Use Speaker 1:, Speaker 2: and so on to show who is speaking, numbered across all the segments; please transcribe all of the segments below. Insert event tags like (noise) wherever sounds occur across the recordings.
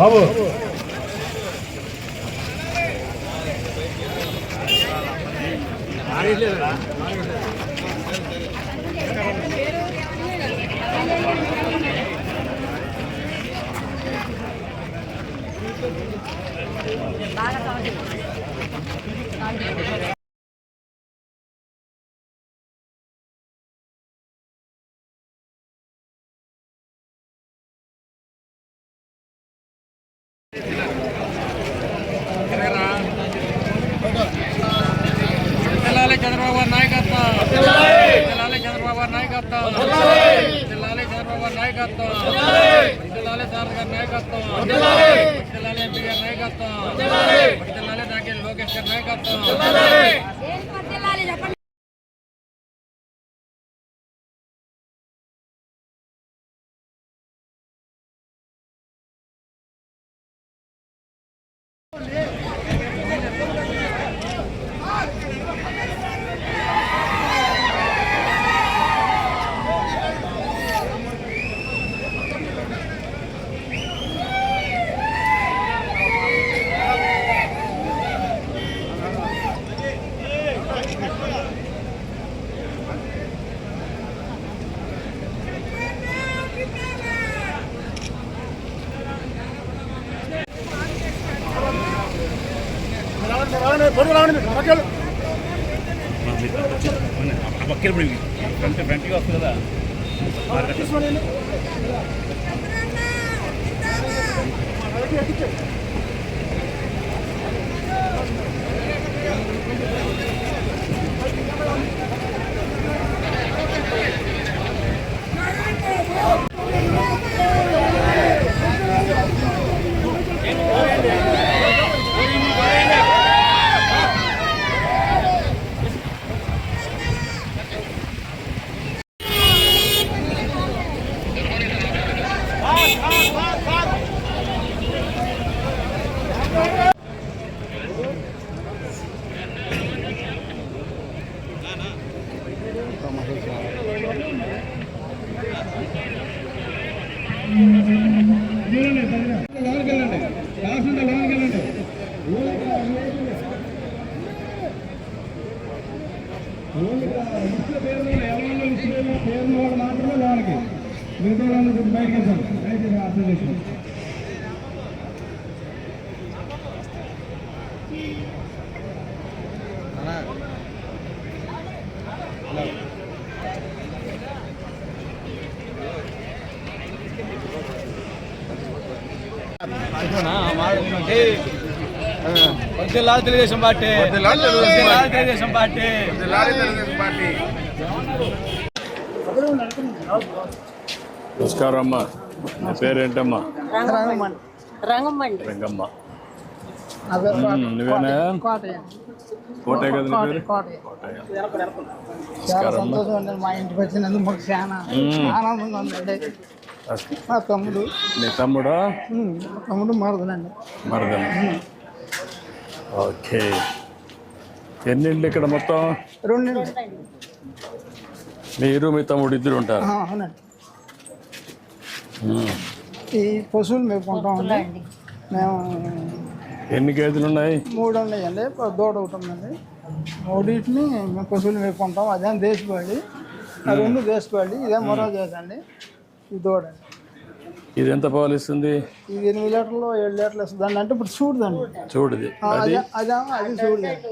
Speaker 1: బాబు పక్కన Thank you.
Speaker 2: మాత్రమే దానికి. మిగతా వాళ్ళని బయటకు అర్థం చేసాం
Speaker 3: జిల్లాల తెలుగుదేశం పార్టీ. జిల్లాల తెలుగుదేశం పార్టీ.
Speaker 1: నమస్కారం అమ్మా నీ పేరేంటమ్మా? రంగమ్మ. నువ్వేనా? కోటే కదా పేరు కోటయ్య.
Speaker 2: చాలా సంతోషం అండి. మా ఇంటికి వచ్చినందుకు మాకు చాలా
Speaker 1: మ్మ్.
Speaker 2: ఆనందంగా ఉందండి. మా తమ్ముడు.
Speaker 1: నీ తమ్ముడా?
Speaker 2: తమ్ముడు మరదలండి.
Speaker 1: మరదమ్మ ఓకే. ఎన్ని ఇండ్లు ఇక్కడ మొత్తం?
Speaker 2: రెండు
Speaker 1: మీరు మీ తమ్ముడు ఇద్దరు ఉంటారు?
Speaker 2: అవునండి.
Speaker 1: ఉమ్.
Speaker 2: ఈ పశువులు మేపుకుంటామండి మేము
Speaker 1: ఎన్ని గేదెలు ఉన్నాయి?
Speaker 2: మూడు ఉన్నాయండి. దూడ ఒకటి ఉందండి. మూడింటిని మేము పశువులు మేపుకుంటాం అదే దేశపాడి ఆ రెండు దేశపాడి ఇదే మరో చేసండి ఈ దూడ
Speaker 1: ఇది ఎంత పాలు ఇస్తుంది?
Speaker 2: ఇది ఎనిమిది లీటర్లు ఏడు లీటర్లు ఇస్తుందండి అంటే ఇప్పుడు చూడదండి.
Speaker 1: చూడది.
Speaker 2: అదే? అదేమో అది చూడలేదు.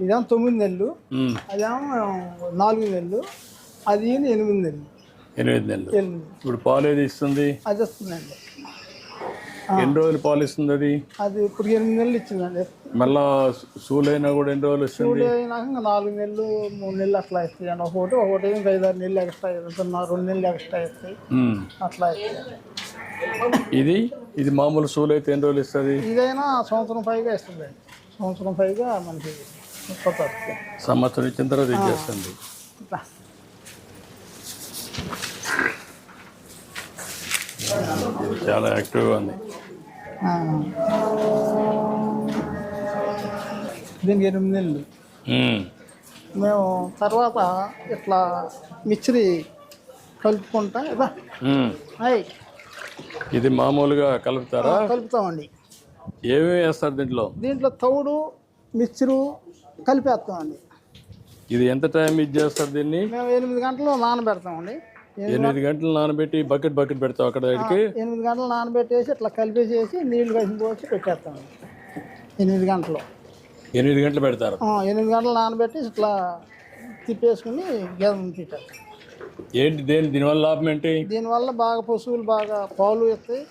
Speaker 2: ఇదేమో తొమ్మిది నెలలు. అదేమో నాలుగు నెలలు. అది ఎనిమిది నెలలు.
Speaker 1: ఎనిమిది నెలలు. ఇప్పుడు పాలు ఏది ఇస్తుంది?
Speaker 2: అది వస్తుందండి.
Speaker 1: ఎన్ని రోజులు పాలు ఇస్తుంది అది?
Speaker 2: అది ఇప్పుడు ఎనిమిది నెలలు ఇచ్చిందండి.
Speaker 1: మళ్ళా సూలైనా కూడా ఎన్ని రోజులు ఇస్తుంది?
Speaker 2: అయినాక నాలుగు నెలలు మూడు నెలలు అట్లా ఇస్తాయి అండి ఒకటి ఒకటి ఐదు ఆరు నెలలు ఎక్స్ట్రా ఇస్తున్నా రెండు నెలలు ఎక్స్ట్రా
Speaker 1: ఉమ్.
Speaker 2: అట్లా ఇస్తాయి
Speaker 1: ఇది? ఇది మామూలు సూలు అయితే ఎన్ని రోజులు ఇస్తుంది?
Speaker 2: ఇదైనా సంవత్సరం పైగా ఇస్తుంది. సంవత్సరం పైగా మనకి కొత్త.
Speaker 1: సంవత్సరం ఇచ్చిన తర్వాత ఇచ్చేస్తుంది చాలా యాక్టివ్గా ఉంది.
Speaker 2: దీనికి ఎనిమిది నెలలు. మేము తర్వాత ఇట్లా మిక్చరీ కలుపుకుంటా. అయ్
Speaker 1: ఇది మామూలుగా కలుపుతారా?
Speaker 2: కలుపుతామండి.
Speaker 1: ఏమేమి వేస్తారు దీంట్లో?
Speaker 2: దీంట్లో తౌడు మిక్చరు కలిపేస్తామండి.
Speaker 1: ఇది ఎంత టైం ఇది చేస్తారు దీన్ని?
Speaker 2: మేము ఎనిమిది గంటలు నానబెడతామండి. ఎనిమిది
Speaker 1: గంటలు నానబెట్టి బకెట్ బకెట్ పెడతావు అక్కడ దగ్గరికి
Speaker 2: ఎనిమిది గంటలు నానబెట్టేసి ఇట్లా కలిపేసేసి నీళ్ళు కలిసి పోసి పెట్టేస్తామండి. ఎనిమిది గంటలు.
Speaker 1: ఎనిమిది గంటలు పెడతారు.
Speaker 2: ఎనిమిది గంటలు నానబెట్టి ఇట్లా తిప్పేసుకుని గేదె తిట్టారు
Speaker 1: ఏంటి దేని దీనివల్ల లాభం ఏంటి?
Speaker 2: దీనివల్ల బాగా పశువులు బాగా పాలు ఇస్తాయి.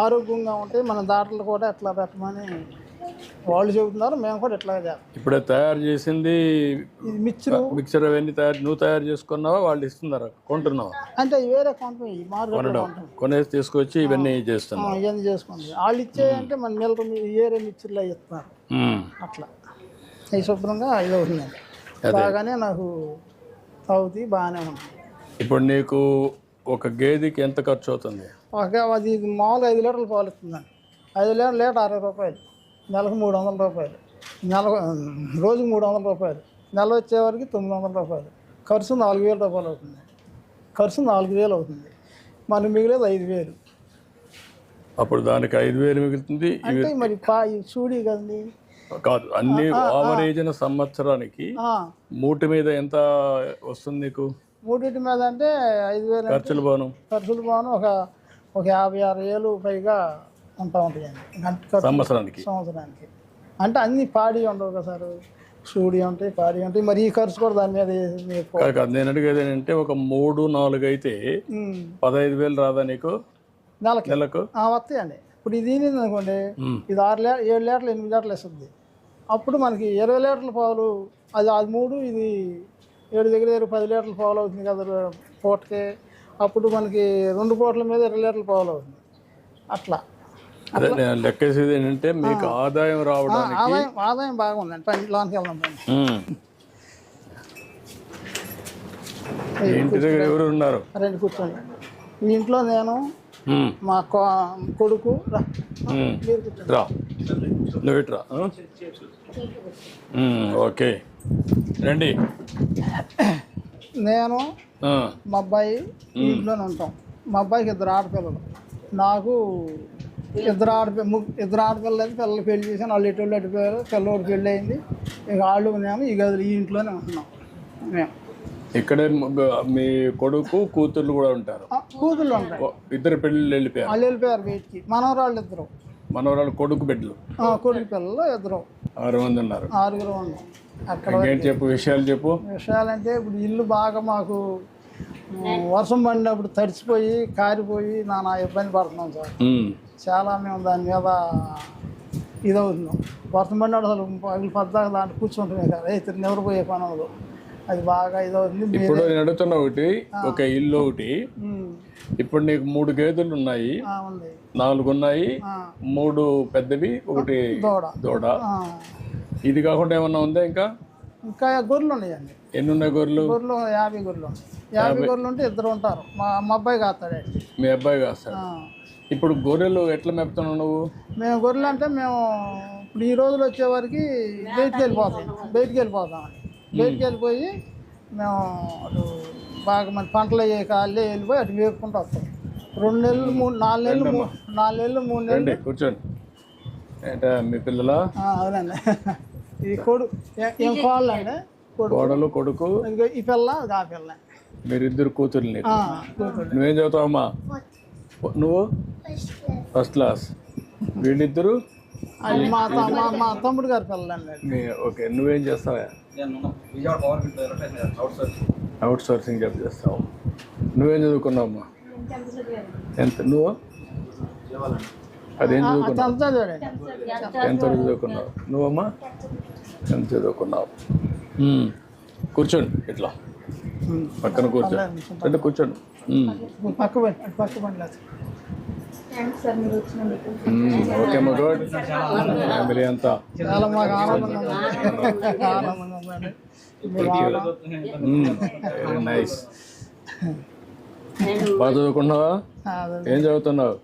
Speaker 2: ఆరోగ్యంగా ఉంటాయి మన దాటలు కూడా ఎట్లా పెట్టమని వాళ్ళు చెబుతున్నారు. మేము కూడా ఇట్లా చేస్తాం.
Speaker 1: ఇప్పుడే తయారు చేసింది
Speaker 2: మిక్చరు.
Speaker 1: మిక్చర్ అవన్నీ తయారు నువ్వు తయారు చేసుకున్నావా? వాళ్ళు ఇస్తున్నారా? కొంటున్నావా?
Speaker 2: అంటే వేరే కొంటాం ఈ మార్కెట్లో కొంటాం
Speaker 1: కొనేసి తీసుకొచ్చి ఇవన్నీ
Speaker 2: ఆ,
Speaker 1: చేస్తున్నావు
Speaker 2: ఇవన్నీ చేసుకుంటాం వాళ్ళు ఇచ్చేయంటే మన మిల్లర్ ఏరే మిక్చర్లో ఇస్తున్నారు. అట్లా. అవి శుభ్రంగా ఇది అవుతుందండి బాగానే నాకు అవుతాయి బాగానే ఉంటుంది
Speaker 1: ఇప్పుడు నీకు ఒక గేదెకి ఎంత ఖర్చు అవుతుంది?
Speaker 2: ఒక అది మామూలుగా ఐదు లీటర్లు పాలు ఇస్తుందండి. ఐదు లీటర్ లీటర్ అరవై రూపాయలు. నెలకు మూడు వందల రూపాయలు. నెల రోజుకి మూడు వందల రూపాయలు. నెల వచ్చేవరకు తొమ్మిది వందల రూపాయలు. ఖర్చు నాలుగు వేల రూపాయలు అవుతుంది. ఖర్చు నాలుగు వేలు అవుతుంది. మనకు మిగిలేదు ఐదు వేలు.
Speaker 1: అప్పుడు దానికి ఐదు వేలు మిగులుతుంది.
Speaker 2: అంటే మరి పా చూడి కదండి.
Speaker 1: కాదు అన్ని ఆవరేజ్న సంవత్సరానికి మూటి మీద ఎంత వస్తుంది నీకు?
Speaker 2: మూడింటి మీద అంటే ఐదు వేలు
Speaker 1: ఖర్చులు బాను
Speaker 2: ఖర్చులు బాను ఒక ఒక యాభై ఆరు వేలు పైగా ఉంటా ఉంటాయండి. గంట
Speaker 1: సంవత్సరానికి?
Speaker 2: సంవత్సరానికి. అంటే అన్ని పాడి ఉండవు కదా సార్. సూడి ఉంటాయి పాడి ఉంటాయి. మరి ఈ ఖర్చు కూడా దాని మీద
Speaker 1: నేను అడిగేది ఏంటంటే ఒక మూడు నాలుగు అయితే పదహైదు వేలు రాదా నీకు?
Speaker 2: నెలకి?
Speaker 1: నెలకు?
Speaker 2: వస్తాయండి. ఇప్పుడు ఇది అనుకోండి. ఇది ఆరు లీ ఏడు లీటర్లు ఎనిమిది లీటర్లు ఇస్తుంది అప్పుడు మనకి ఇరవై లీటర్ల పాలు అది అది మూడు ఇది ఏడు దగ్గర దగ్గర పది లీటర్ల పాలు అవుతుంది కదా పూటకి. అప్పుడు మనకి రెండు పూటల మీద ఇరవై లీటర్ల పాలు అవుతుంది. అట్లా.
Speaker 1: అదే లెక్కేసేది ఏంటంటే మీకు ఆదాయం రావడానికి
Speaker 2: ఆదాయం ఆదాయం బాగుందండి పని లోనికి వెళ్దాం పని.
Speaker 1: ఇంటి దగ్గర ఎవరు ఉన్నారు?
Speaker 2: రెండు కూర్చోండి. మీ ఇంట్లో నేను. మా కొ- కొడుకు రా.
Speaker 1: నువ్వు ఇట్రా ఓకే. రండి.
Speaker 2: నేను మా అబ్బాయి ఇంట్లోనే ఉంటాం. మా అబ్బాయికి ఇద్దరు ఆడపిల్లలు. నాకు ఇద్దరు ఆడపి ము- ఇద్దరు ఆడపిల్లలు అయితే పిల్లలు పెళ్ళి చేశాను. వాళ్ళు ఎటు అడిపోయారు పిల్లవాడు పెళ్ళి అయింది. ఇక వాళ్ళు మేము ఈ గదులు ఈ ఇంట్లోనే ఉంటున్నాం. మేము.
Speaker 1: ఇక్కడే మీ కొడుకు కూతుర్లు కూడా ఉంటారు.
Speaker 2: ఉంటాయి
Speaker 1: ఓ, ఇద్దరు పెళ్ళిళ్ళు వెళ్ళిపోయారు.
Speaker 2: వాళ్ళు వెళ్ళిపోయారు బయటికి. మనవరాళ్ళు ఇద్దరు.
Speaker 1: మనవరాలు కొడుకు బిడ్డలు.
Speaker 2: కొడుకు పిల్లలు ఇద్దరు.
Speaker 1: ఆరు మంది ఉన్నారు.
Speaker 2: ఆరుగురు ఉన్నాం అక్కడ
Speaker 1: చెప్పు విషయాలు చెప్పు.
Speaker 2: విషయాలంటే ఇప్పుడు ఇల్లు బాగా మాకు వర్షం పడినప్పుడు తడిచిపోయి కారిపోయి నానా ఇబ్బంది పడుతున్నాం సార్. చాలా మేము దాని మీద ఇదవుతున్నాం. వర్షం పడినప్పుడు అసలు పగిలి పద్దాక దాంట్లో కూర్చుంటున్నాయి కదా ఇతరు నిద్రపోయే పనులు. అది బాగా ఇదవుతుంది.
Speaker 1: ఇప్పుడు నేను అడుగుతున్న ఒకటి ఒక ఇల్లు ఒకటి. ఇప్పుడు నీకు మూడు గేదెలు ఉన్నాయి. నాలుగు ఉన్నాయి. మూడు పెద్దవి ఒకటి
Speaker 2: దూడ.
Speaker 1: దూడ. ఇది కాకుండా ఏమన్నా ఉందా ఇంకా?
Speaker 2: ఇంకా గొర్రెలు ఉన్నాయండి.
Speaker 1: ఎన్ని ఉన్నాయి గొర్రెలు?
Speaker 2: గొర్రెలు యాభై గొర్రెలు యాభై గొర్రెలు ఉంటే ఇద్దరు ఉంటారు. మా మా అబ్బాయి కాస్తాడండి
Speaker 1: మీ అబ్బాయి కాస్తాడు. ఇప్పుడు గొర్రెలు ఎట్లా మేపుతున్నావు నువ్వు?
Speaker 2: మేము గొర్రెలు అంటే మేము ఇప్పుడు ఈ రోజులు వచ్చేవరకు బయటికి వెళ్ళిపోతాం. బయటికి వెళ్ళిపోతాం. బయటికి వెళ్ళిపోయి మేము అటు బాగా మన పంటలు అయ్యే కాళ్ళే వెళ్ళిపోయి అటు వేపుకుంటూ వస్తాం. రెండు నెలలు మూడు నాలుగు నెలలు నాలుగు నెలలు మూడు నెలలు.
Speaker 1: కూర్చోండి. ఏంటా మీ పిల్లల?
Speaker 2: అవునండి. ఈ కొడు. ఏ- ఏం కోళ్ళు అండి? కొడు
Speaker 1: కోడలు కొడుకు.
Speaker 2: ఇంకో ఈ పిల్ల అది ఆ పిల్ల.
Speaker 1: మీరిద్దరు కూతుర్లు. నీకు
Speaker 2: ఆ, కూతురు
Speaker 1: నువ్వేం చదువుతావమ్మా? నువ్వు? First class. వీళ్ళిద్దరు?
Speaker 2: మా తమ్ముడు గారి.
Speaker 1: మీ ఓకే నువ్వేం చేస్తావా? అవుట్ సోర్సింగ్ జాబ్ చేస్తావు? నువ్వేం చదువుకున్నావమ్మా? ఎంత నువ్వు? అదేం చదువుకున్నావు? ఎంత చదువుకున్నావు? నువ్వమ్మా? ఎంత చదువుకున్నావు. కూర్చోండి ఇట్లా. పక్కన కూర్చోండి. అంటే కూర్చోండి. ఓకే అమ్మా గుడ్ ఫ్యామిలీ అంతా. వెరీ నైస్ బాగా చదువుకున్నావా. ఏం చదువుతున్నావు?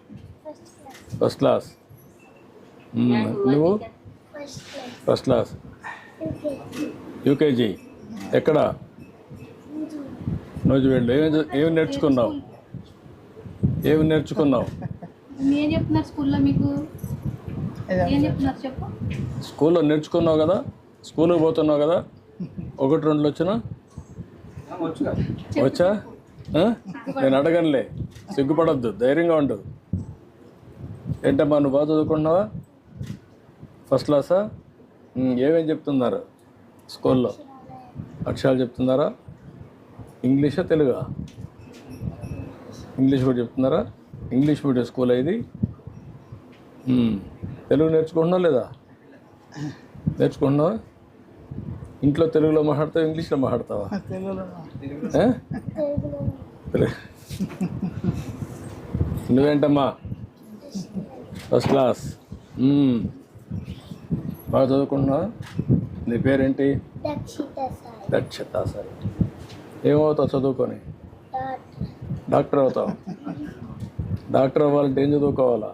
Speaker 1: First class hmm. నువ్వు? ఫస్ట్ క్లాస్ యూకేజీ ఎక్కడ? నూజివేడ్లో ఏం చదువు- ఏం నేర్చుకున్నావు? ఏమి నేర్చుకున్నావు?
Speaker 4: స్కూల్లో మీకు?
Speaker 2: ఇదే.
Speaker 4: ఏం చెప్తున్నారు చెప్పు.
Speaker 1: స్కూల్లో నేర్చుకున్నావు కదా? స్కూల్కి పోతున్నావు కదా? ఒకటి రెండు వచ్చినా? వచ్చా? నేను అడగనులే. సిగ్గుపడద్దు. ధైర్యంగా ఉండు. ఏంటమ్మా నువ్వు బాగా చదువుకుంటున్నావా ఫస్ట్ క్లాసా ఉమ్, ఏమేం చెప్తున్నారు స్కూల్లో? అక్షరాలు చెప్తున్నారా? ఇంగ్లీషా తెలుగా? ఇంగ్లీష్ కూడా చెప్తున్నారా? ఇంగ్లీష్ మీడియం స్కూల్ ఇది? తెలుగు నేర్చుకుంటున్నావు లేదా? నేర్చుకుంటున్నావా? ఇంట్లో తెలుగులో మాట్లాడతావా ఇంగ్లీష్లో మాట్లాడతావా. (laughs) నువ్వేంటమ్మా? First class hmm. బాగా చదువుకుంటున్నావా నీ పేరేంటి? దక్షత సార్ ఏమవుతావు చదువుకొని? డాక్టర్. అవుతావు. డాక్టర్ అవ్వాలంటే ఏం చదువుకోవాలా?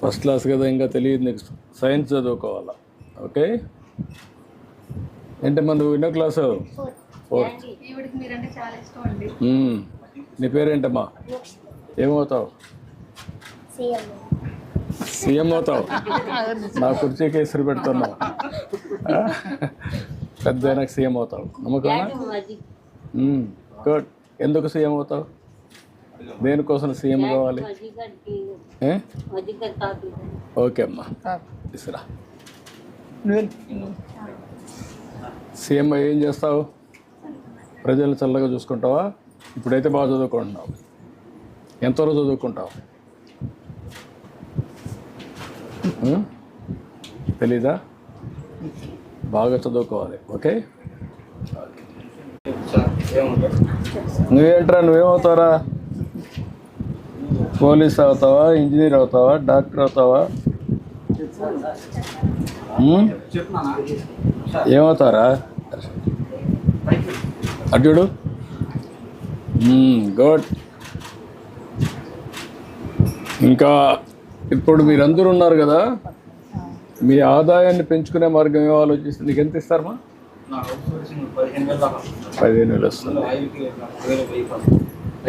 Speaker 1: ఫస్ట్ క్లాస్ కదా ఇంకా తెలియదు నీకు. సైన్స్ చదువుకోవాలా? ఓకే ఏంటమ్మా నువ్వు ఎన్నో క్లాసు ఫోర్త్ మ్మ్. నీ పేరేంటమ్మా? ఏమవుతావు? సీఎం. అవుతావు. నా కుర్చీకి ఎసురు పెడుతున్నావు? పెద్ద అయినాక సీఎం అవుతావు. నమ్మకమా? మ్మ్. గుడ్. ఎందుకు సీఎం అవుతావు? దేనికోసం సీఎం కావాలి? ఓకే అమ్మా. తీసురా.
Speaker 2: నువ్వు.
Speaker 1: సీఎం ఏం చేస్తావు? ప్రజలను చల్లగా చూసుకుంటావా? ఇప్పుడైతే బాగా చదువుకుంటున్నావు. ఎంతవరకు చదువుకుంటావు? Hmm? తెలీదా? బాగా చదువుకోవాలి ఓకే? నువ్వేంట్రా నువ్వేమవుతారా పోలీస్ అవుతావా ఇంజనీర్ అవుతావా డాక్టర్ అవుతావా? Hmm? ఏమవుతారా అడ్డు గుడ్ hmm, ఇంకా ఇప్పుడు మీరందరూ ఉన్నారు కదా? మీ ఆదాయాన్ని పెంచుకునే మార్గం ఏమో ఆలోచిస్తే నీకు ఎంత ఇస్తారమ్మా? పదిహేను వేలు వస్తుంది.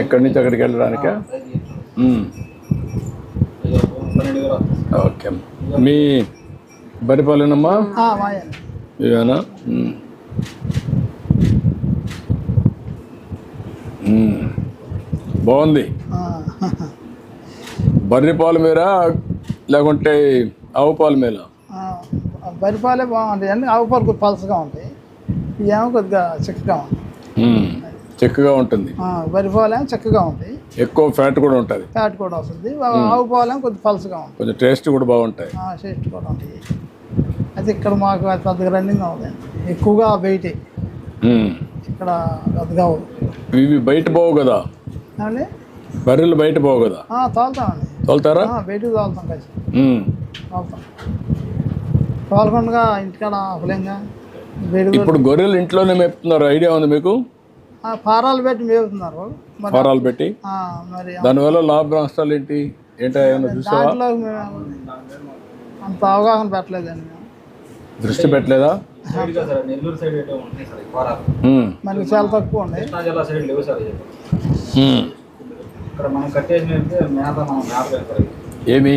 Speaker 1: ఎక్కడి నుంచి అక్కడికి వెళ్ళడానికా. ఓకే మీ బరిపాలెనమ్మా ఇవేనా. బాగుంది. బర్రె పాలు మీరా లేకుంటే ఆవు పాలు మీరా
Speaker 2: బరిపాలే బాగుంటాయి అన్ని ఆవు పాలు పలసగా ఉంటాయి. ఇవేమో కొద్దిగా చిక్కగా ఉంటాయి.
Speaker 1: చిక్కగా ఉంటుంది.
Speaker 2: ఆ, బరిపాలేమో చిక్కగా ఉంటాయి.
Speaker 1: ఎక్కువ ఫ్యాట్ కూడా ఉంటుంది.
Speaker 2: ఫ్యాట్ కూడా వస్తుంది. ఆవు పాలేమో కొద్ది పలసగా ఉంటాయి.
Speaker 1: కొంచెం టేస్ట్ కూడా బాగుంటాయి.
Speaker 2: టేస్ట్ కూడా ఉంటాయి. అయితే ఇక్కడ మాకు అది పెద్దగా రన్నింగ్ అవుతుంది ఎక్కువగా బయటే. ఇక్కడ పెద్దగా
Speaker 1: ఇవి బయట పోవు కదా? బర్రెలు బయట పోవు కదా?
Speaker 2: తోలుతామండి.
Speaker 1: తోలుతారా?
Speaker 2: ఆ, బయటకు తోలుతాం కలిసి. తోలుతాం. తోలకుండా ఇంటికాడ ఆపలేంగా?
Speaker 1: ఇప్పుడు గొర్రెలు ఇంట్లోనే మేపుతున్నారు ఐడియా ఉంది మీకు?
Speaker 2: పారాలు పెట్టి మేపుతున్నారు. మరి
Speaker 1: ఫారాలు పెట్టి?
Speaker 2: ఆ, మరి
Speaker 1: దానివల్ల లాభ నష్టాలు ఏంటి? ఏంటో ఏమైనా చూసావా?
Speaker 2: అంత అవగాహన పెట్టలేదండి
Speaker 1: దృష్టి పెట్టలేదా?
Speaker 3: నెల్లూరు సైడ్ ఏటో ఉన్నాయి సార్ ఈ వారాలు
Speaker 1: మ్మ్.
Speaker 2: మనకి చాలా తక్కువ ఉంది
Speaker 3: ఇక్కడ మనం మేత మనం మేత పెడతారు.
Speaker 1: ఏమి?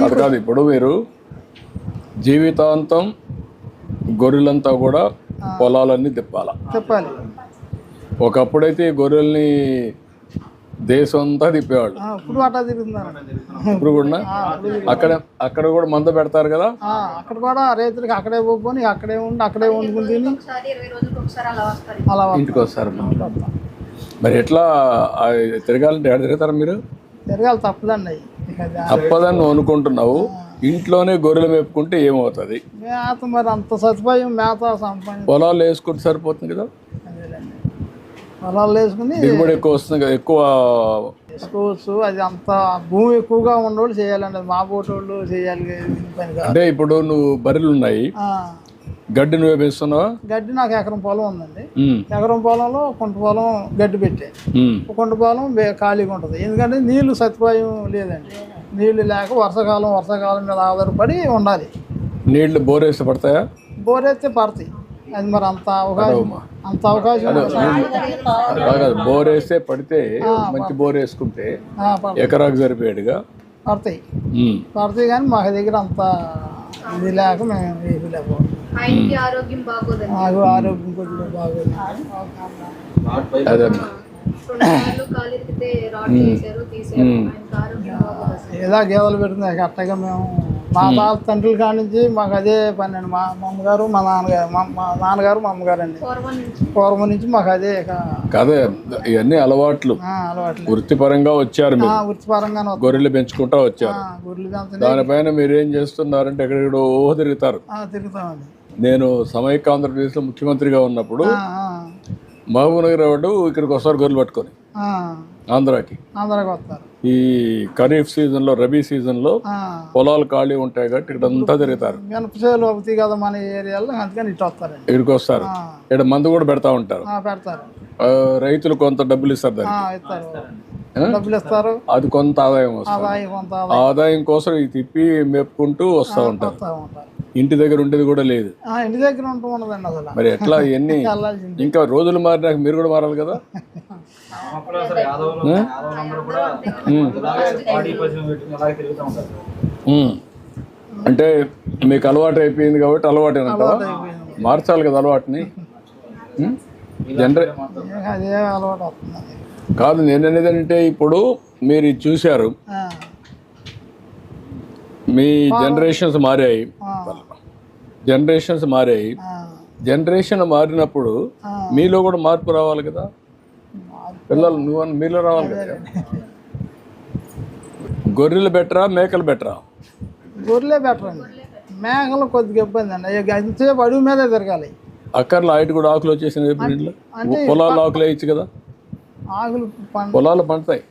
Speaker 1: కాదు కాదు ఇప్పుడు మీరు జీవితాంతం గొర్రెలంతా కూడా పొలాలన్నీ తిప్పాల?
Speaker 2: చెప్పాలి.
Speaker 1: ఒకప్పుడైతే ఈ గొర్రెల్ని దేశం అంతా తిప్పేవాళ్ళు.
Speaker 2: ఇప్పుడు
Speaker 1: ఇప్పుడు కూడా? అక్కడ అక్కడ కూడా మంద పెడతారు కదా?
Speaker 2: ఆ, అక్కడ కూడా రైతులకి అక్కడే పోని అక్కడే ఉండి అక్కడే వండుకుని తిని
Speaker 4: అలా
Speaker 1: ఇంటికి వస్తారు మరి ఎట్లా తిరగాలంటే ఎక్కడ తిరుగుతారు మీరు?
Speaker 2: తిరగాలి తప్పదండి
Speaker 1: తప్పదని నువ్వు అనుకుంటున్నావు. ఇంట్లోనే గొర్రెలు మేపుకుంటే ఏమవుతుంది?
Speaker 2: మేత మరి అంత సదుపాయం మేత
Speaker 1: పొలాలు వేసుకుంటే సరిపోతుంది కదా.
Speaker 2: పొలాలు వేసుకుని
Speaker 1: దిగుబడి ఎక్కువ వస్తుంది కదా ఎక్కువ
Speaker 2: వేసుకోవచ్చు. అది అంత భూమి ఎక్కువగా ఉన్నోళ్ళు చేయాలండి. మా పోటోళ్ళు చేయాలి
Speaker 1: అంటే ఇప్పుడు నువ్వు బర్రెలు ఉన్నాయి. గడ్డి నువ్వే పెంచుతున్నావా?
Speaker 2: గడ్డి నాకు ఎకరం పొలం ఉందండి. ఎకరం పొలంలో కొంట పొలం గడ్డి పెట్టే. కొండ పొలం ఖాళీగా ఉంటుంది. ఎందుకంటే నీళ్ళు సదుపాయం లేదండి. నీళ్ళు లేక వర్షాకాలం వర్షాకాలం మీద ఆధారపడి ఉండాలి.
Speaker 1: నీళ్ళు బోరేసి పడతాయా?
Speaker 2: బోరెత్తే పడతాయి. అది మరి అంత అవకాశం. అంత అవకాశం ఉంది.
Speaker 1: బాగా బోర్ వేస్తే పడితే మంచి బోర్ వేసుకుంటే ఎకరాకు సరిపోయాడుగా?
Speaker 2: పడతాయి. పడతాయి కానీ మా దగ్గర అంత ఇది లేక మేము వేయలేకపోతాం
Speaker 4: ఆయనకి ఆరోగ్యం బాగోదండి.
Speaker 2: ఆరోగ్యం కొద్దిగా బాగోదు.
Speaker 1: అదమ్మా.
Speaker 2: ఏదో గేదెలు పెడుతున్నాయి కరెక్ట్గా మేము మా తాత తండ్రుల కాడి నుంచి మాకు అదే పని అండి. మా మా అమ్మగారు మా నాన్నగారు మా మా నాన్నగారు మా అమ్మగారు అండి.
Speaker 4: పూర్వం నుంచి.
Speaker 2: మాకు అదే ఇక
Speaker 1: కదే ఇవన్నీ అలవాట్లు.
Speaker 2: ఆ, అలవాట్లేదు
Speaker 1: వృత్తిపరంగా వచ్చారు
Speaker 2: వస్తాం.
Speaker 1: గొర్రెలు పెంచుకుంటా వచ్చారు.
Speaker 2: ఆ, గొర్రెలు పెంచని
Speaker 1: దానిపైన మీరు ఏం చేస్తున్నారంటే ఎక్కడెక్కడో తిరుగుతారు.
Speaker 2: ఆ, తిరుగుతామండి.
Speaker 1: నేను సమైక్య ఆంధ్రప్రదేశ్లో ముఖ్యమంత్రిగా ఉన్నప్పుడు
Speaker 2: ఆ, ఆ,
Speaker 1: మహబూబ్ నగర్ వాడు ఇక్కడికి వస్తారు గొర్రెలు పట్టుకొని. ఆంధ్రాకి. ఈ ఖరీఫ్ సీజన్లో రబీ సీజన్లో
Speaker 2: ఆ,
Speaker 1: పొలాలు ఖాళీ ఉంటాయి కాబట్టి ఇక్కడ అంతా తిరుగుతారు. ఇక్కడికి వస్తారు. ఇక్కడ మందు కూడా పెడతా ఉంటారు. రైతులు కొంత డబ్బులు ఇస్తారు దానికి. అది కొంత ఆదాయం వస్తుంది.
Speaker 2: ఆదాయం
Speaker 1: కోసం ఇది తిప్పి మెప్పుకుంటూ వస్తూ ఉంటారు. ఇంటి దగ్గర ఉండేది కూడా లేదు.
Speaker 2: ఆ, ఇంటి దగ్గర ఉంటూ ఉండదండి అసలు.
Speaker 1: మరి ఎట్లా ఇవన్నీ? (laughs) ఇంకా రోజులు మారినాక మీరు కూడా మారాలి కదా. అంటే మీకు అలవాటు అయిపోయింది కాబట్టి అలవాటు మార్చాలి కదా అలవాటుని? జనరే కాదు నేను అనేది అంటే ఇప్పుడు మీరు చూశారు. మీ జనరేషన్స్ మారాయి. జనరేషన్స్ మారాయి. జనరేషన్ మారినప్పుడు. మీలో కూడా మార్పు రావాలి కదా? పిల్లలు నువ్వు మీలో రావాలి కదా? గొర్రెలు బెటరా మేకలు బెటరా?
Speaker 2: గొర్రెలే బెటర్ అండి. మేకలు కొద్దిగా ఇబ్బంది అండి. ఎంతసేపు అడుగు మీదే తిరగాలి.
Speaker 1: అక్కర్లో ఆయట కూడా ఆకులు వచ్చేసినాయి పొలాలు ఆకులు వేయచ్చు కదా?
Speaker 2: ఆకులు
Speaker 1: పొలాలు పండుతాయి.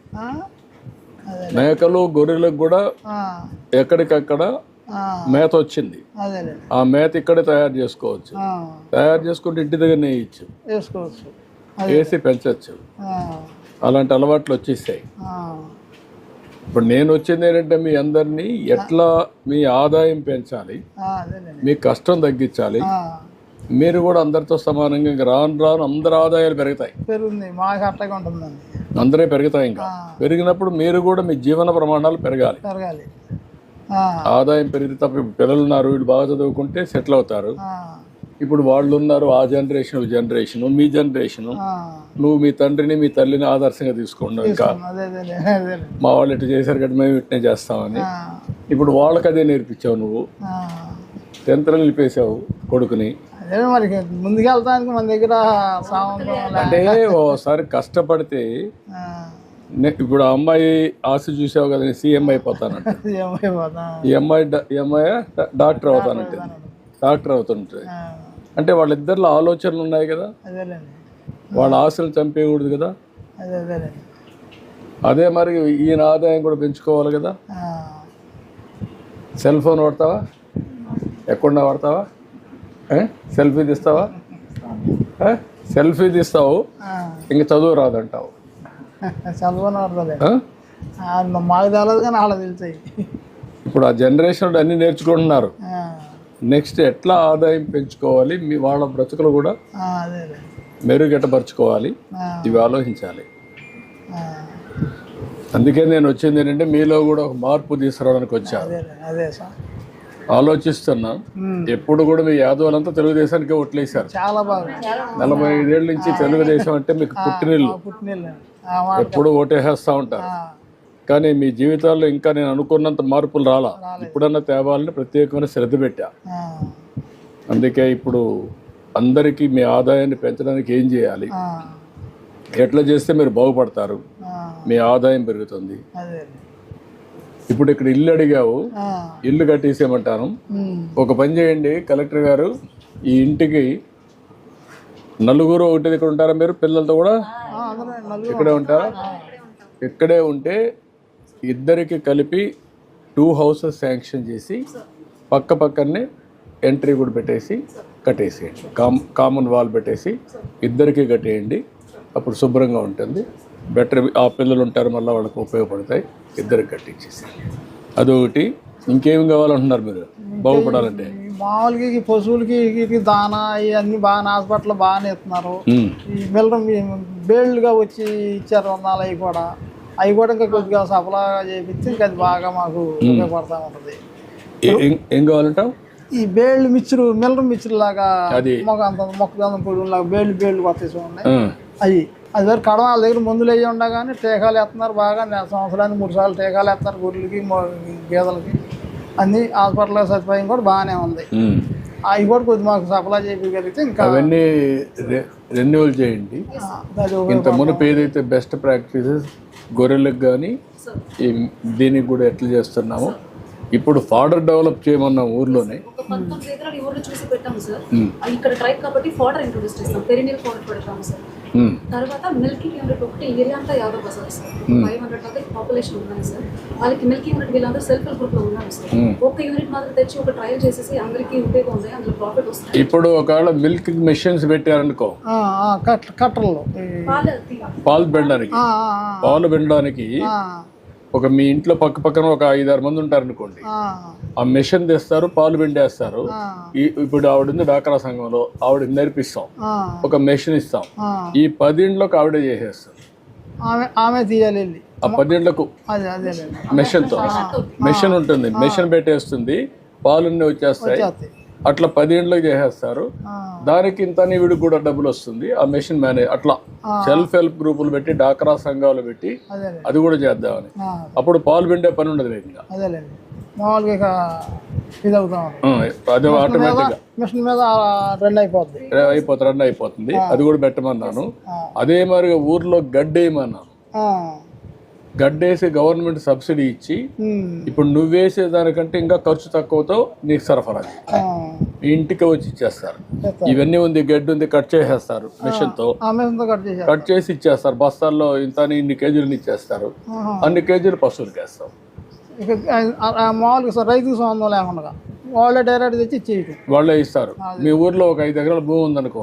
Speaker 1: మేకలు గొర్రెలకు కూడా ఎక్కడికక్కడ మేత వచ్చింది. ఆ మేత ఇక్కడే తయారు చేసుకోవచ్చు. తయారు చేసుకుంటే ఇంటి దగ్గర
Speaker 2: వేసుకోవచ్చు.
Speaker 1: వేసి పెంచవచ్చు అలాంటి అలవాట్లు వచ్చేసాయి. ఇప్పుడు నేను వచ్చింది ఏంటంటే మీ అందరినీ ఎట్లా మీ ఆదాయం పెంచాలి మీ కష్టం తగ్గించాలి మీరు కూడా అందరితో సమానంగా రాను రాను అందరి ఆదాయాలు పెరుగుతాయి. అందరే పెరుగుతాయి ఇంకా. పెరిగినప్పుడు మీరు కూడా మీ జీవన ప్రమాణాలు పెరగాలి.
Speaker 2: పెరగాలి.
Speaker 1: ఆదాయం పెరిగితే తప్ప పిల్లలు ఉన్నారు వీళ్ళు బాగా చదువుకుంటే సెటిల్ అవుతారు. ఇప్పుడు వాళ్ళు ఉన్నారు ఆ జనరేషన్ జనరేషన్ మీ జనరేషన్ నువ్వు మీ తండ్రిని మీ తల్లిని ఆదర్శంగా తీసుకోండి ఇంకా. మా వాళ్ళు ఇట్లా చేశారు కాబట్టి మేము ఇట్నే చేస్తామని. ఇప్పుడు వాళ్ళకి అదే నేర్పించావు నువ్వు. టెన్త్లో నిలిపేశావు కొడుకుని.
Speaker 2: ముందుకెళ్తానికి మన దగ్గర
Speaker 1: అంటే ఓసారి కష్టపడితే ఇప్పుడు ఆ అమ్మాయి ఆశ చూసావు కదా నేను సీఎం అయిపోతానంట
Speaker 2: ఏమైపోతా (laughs)
Speaker 1: ఈ అమ్మాయి ఈ అమ్మాయి? డాక్టర్ అవుతానంటే డాక్టర్ అవుతుంటుంది. అంటే వాళ్ళిద్దరిలో ఆలోచనలు ఉన్నాయి కదా? వాళ్ళ ఆశలు చంపేయకూడదు కదా?
Speaker 2: అదే
Speaker 1: మరి ఈయన ఆదాయం కూడా పెంచుకోవాలి కదా? సెల్ ఫోన్ వాడతావా? ఎక్కడ వాడతావా? సెల్ఫీ తీస్తావా? (laughs) సెల్ఫీ తీస్తావు. ఇంక చదువు రాదంటావు.
Speaker 2: మాకు తెలియదు కానీ వాళ్ళకి తెలుస్తాయి.
Speaker 1: ఇప్పుడు ఆ జనరేషన్ అన్ని నేర్చుకుంటున్నారు. నెక్స్ట్ ఎట్లా ఆదాయం పెంచుకోవాలి? మీ వాళ్ళ బ్రతుకులు కూడా మెరుగెట్టపరచుకోవాలి. ఇవి ఆలోచించాలి. అందుకే నేను వచ్చింది ఏంటంటే మీలో కూడా ఒక మార్పు తీసుకురావడానికి వచ్చాను
Speaker 2: అదే సార్.
Speaker 1: ఆలోచిస్తున్నా. ఎప్పుడు కూడా మీ యాదవులంతా తెలుగుదేశానికి ఓట్లేశారు.
Speaker 2: చాలా బాగా.
Speaker 1: నలభై ఐదేళ్ళ నుంచి తెలుగుదేశం అంటే మీకు పుట్టినిల్లు.
Speaker 2: పుట్టినీళ్ళు
Speaker 1: ఎప్పుడు ఓటేసేస్తా ఉంటారు. కానీ మీ జీవితాల్లో ఇంకా నేను అనుకున్నంత మార్పులు రాలా? ఇప్పుడన్నా తేవాలని ప్రత్యేకమైన శ్రద్ధ పెట్టా. అందుకే ఇప్పుడు అందరికీ మీ ఆదాయాన్ని పెంచడానికి ఏం చేయాలి? ఎట్లా చేస్తే మీరు బాగుపడతారు? మీ ఆదాయం పెరుగుతుంది. ఇప్పుడు ఇక్కడ ఇల్లు అడిగావు. ఇల్లు కట్టేసేయమంటాను. ఒక పని చేయండి కలెక్టర్ గారు. ఈ ఇంటికి నలుగురు ఒకటి ఇక్కడ ఉంటారా మీరు? పిల్లలతో కూడా? ఇక్కడే ఉంటారా. ఇక్కడే ఉంటే ఇద్దరికి కలిపి టూ హౌసెస్ శాంక్షన్ చేసి పక్క పక్కనే ఎంట్రీ కూడా పెట్టేసి కట్టేసేయండి. కామ్ కామన్ వాల్ పెట్టేసి ఇద్దరికి కట్టేయండి. అప్పుడు శుభ్రంగా ఉంటుంది. బెటర్ ఆ పిల్లలు ఉంటారు మళ్ళీ వాళ్ళకి ఉపయోగపడతాయి. ఇద్దరికి కట్టించేసి అదొకటి. ఇంకేం కావాలంటున్నారు మీరు? బాగుపడాలంటే.
Speaker 2: మామూలుగా ఈ పశువులకి దానా ఇవన్నీ బాగా హాస్పిటల్ బాగానే ఇస్తున్నారు. ఈ మిల్లరం బేళ్ళుగా వచ్చి ఇచ్చారు వందలు అవి కూడా. అవి కూడా ఇంకా కొద్దిగా సఫలంగా చేపిస్తే ఇంకా అది బాగా మాకు ఉపయోగపడతా ఉంటుంది.
Speaker 1: ఏ- కావాలంటావు?
Speaker 2: ఈ బేళ్ళు మిక్చరు మిల్లరం మిక్చర్ లాగా. మొగ అంత మొక్కజొన్న పొడి లాగా బేళ్ళు బేళ్ళు చూడండి.
Speaker 1: ఆ,
Speaker 2: అవి. అది వరకు కడవ వాళ్ళ దగ్గర మందులు అయ్యి ఉండా కానీ టీకాలు వేస్తున్నారు బాగా. నెల సంవత్సరానికి మూడు సార్లు టీకాలు వేస్తున్నారు గొర్రెలకి మొ- గేదెలకి. అన్ని హాస్పిటల్ సదుపాయం కూడా బాగానే ఉంది. అవి కూడా కొద్ది మాకు సప్లై చేయగలిగితే ఇంకా
Speaker 1: అవన్నీ రెన్యువల్ చేయండి. ఇంత మునుపు ఏదైతే బెస్ట్ ప్రాక్టీసెస్ గొర్రెలకు కానీ దీనికి కూడా ఎట్లా చేస్తున్నామో. ఇప్పుడు ఫాడర్ డెవలప్ చేయమన్నాం ఊర్లోనే.
Speaker 4: ఇక్కడ ట్రైబ్ కాబట్టి ఫోడర్ ఇంట్రొడ్యూస్ చేస్తాం. పెరినీల్ ఫోడర్ పెడతాము సార్. తర్వాత మిల్కింగ్ యూనిట్ ఒకటి ఏరియా అంతా Yadav Bazar sir. Five hundred దాకా పాపులేషన్ ఉన్నాయి సార్. వాళ్ళకి మిల్కింగ్ యూనిట్ వీళ్ళందరూ సెల్ఫ్ హెల్ప్ గ్రూప్లో ఉన్నారు సార్. ఒక యూనిట్ మాత్రం తెచ్చి ఒక ట్రయల్ చేసేసి అందరికీ ఉపయోగం ఉంది అందులో ప్రాఫిట్ వస్తుంది?
Speaker 1: ఇప్పుడు ఒకవేళ మిల్క్ మెషిన్స్ పెట్టారనుకో
Speaker 2: ఆ, ఆ, కట్ కట్టర్లు. ఈ-
Speaker 4: పాలు తీ-
Speaker 1: పాలు పెనడానికి పాలు ఒక మీ ఇంట్లో పక్క పక్కన ఒక ఐదారు మంది ఉంటారు అనుకోండి
Speaker 2: ఆ,
Speaker 1: మెషిన్ తెస్తారు పాలు పిండేస్తారు. ఇప్పుడు ఆవిడ ఉంది డాక్రా సంఘంలో ఆవిడ నేర్పిస్తాం. ఒక మెషిన్ ఇస్తాం. ఈ పదింట్లోకి ఆవిడే చేసేస్తారు. ఆ పదింట్లకు మెషిన్తో. మెషిన్ ఉంటుంది. మెషిన్ పెట్టేస్తుంది. పాలున్నీ వచ్చేస్తాయి.
Speaker 2: చేస్తాయి.
Speaker 1: అట్లా పదింట్లోకి చేసేస్తారు. దానికి ఇంత వీడికి కూడా డబ్బులు వస్తుంది. ఆ మెషిన్ మేనేజ్ అట్లా. సెల్ఫ్ హెల్ప్ గ్రూపులు పెట్టి డాక్రా సంఘాలు పెట్టి అది కూడా చేద్దామని. అప్పుడు పాలు పిండే పని ఉండదు ఇంకా. అది ఆటోమేటిక్గా.
Speaker 2: మిషన్ మీద
Speaker 1: అయిపోతుంది రన్ అయిపోతుంది. అది కూడా పెట్టమన్నాను. అదే మరి ఊర్లో గడ్డేయమన్నాను. గడ్డేసి గవర్నమెంట్ సబ్సిడీ ఇచ్చి
Speaker 2: ఉమ్,
Speaker 1: ఇప్పుడు నువ్వేసే దానికంటే ఇంకా ఖర్చు తక్కువతో నీకు సరఫరా ఇంటికి వచ్చి ఇచ్చేస్తారు.
Speaker 2: చేస్తారు.
Speaker 1: ఇవన్నీ ఉంది గడ్డి ఉంది కట్ చేసేస్తారు
Speaker 2: మిషన్తో కట్
Speaker 1: చేసి ఇచ్చేస్తారు. బస్తాల్లో ఇంత ఇన్ని కేజీలు ఇచ్చేస్తారు. అన్ని కేజీలు పశువులకి వేస్తాం
Speaker 2: మామూలుగా రైతుకు సంబంధం లేకుండా. వాళ్ళే డైరెక్ట్ తెచ్చి ఇచ్చేయటం.
Speaker 1: వాళ్ళే ఇస్తారు. మీ ఊర్లో ఒక ఐదు ఎకరాల భూమి ఉందనుకో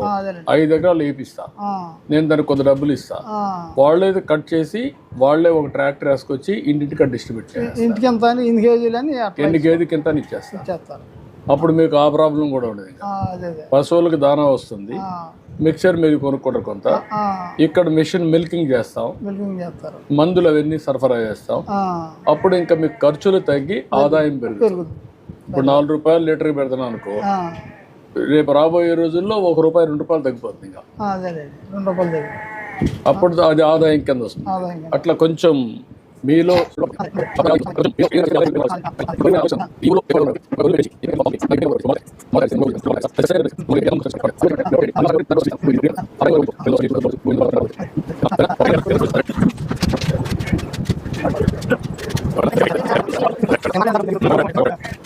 Speaker 1: ఐదు ఎకరాలు వేపిస్తా నేను దానికి కొంత డబ్బులు ఇస్తా. వాళ్ళే కట్ చేసి వాళ్ళే ఒక ట్రాక్టర్ వేసుకొచ్చి ఇంటింటికి డిస్ట్రిబ్యూట్ చేస్తారు
Speaker 2: ఇంటికి ఎంత ఇన్ని కేజీలు అని
Speaker 1: ఎన్ని కేజీకి ఎంత ఇచ్చేస్తారు. అప్పుడు మీకు ఆ ప్రాబ్లం కూడా ఉండదు పశువులకు దానా వస్తుంది.
Speaker 2: ఆ,
Speaker 1: మిక్సర్ మీరు కొనుక్కుంటారు కొంత. ఇక్కడ మిషన్ మిల్కింగ్ చేస్తాం. మందులు అవన్నీ సరఫరా చేస్తాం. అప్పుడు ఇంకా మీకు ఖర్చులు తగ్గి ఆదాయం పెరుగుతుంది. ఇప్పుడు నాలుగు రూపాయలు లీటర్ పెడతాను అనుకో రేపు రాబోయే రోజుల్లో ఒక రూపాయి రెండు రూపాయలు తగ్గిపోతుంది ఇంకా.
Speaker 2: రెండు రూపాయలు
Speaker 1: అప్పుడు అది ఆదాయం కింద వస్తుంది. అట్లా కొంచెం మీలో (laughs)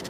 Speaker 1: (laughs)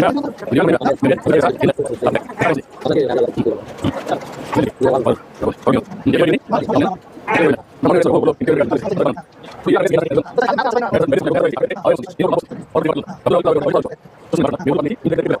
Speaker 1: Entonces, yo no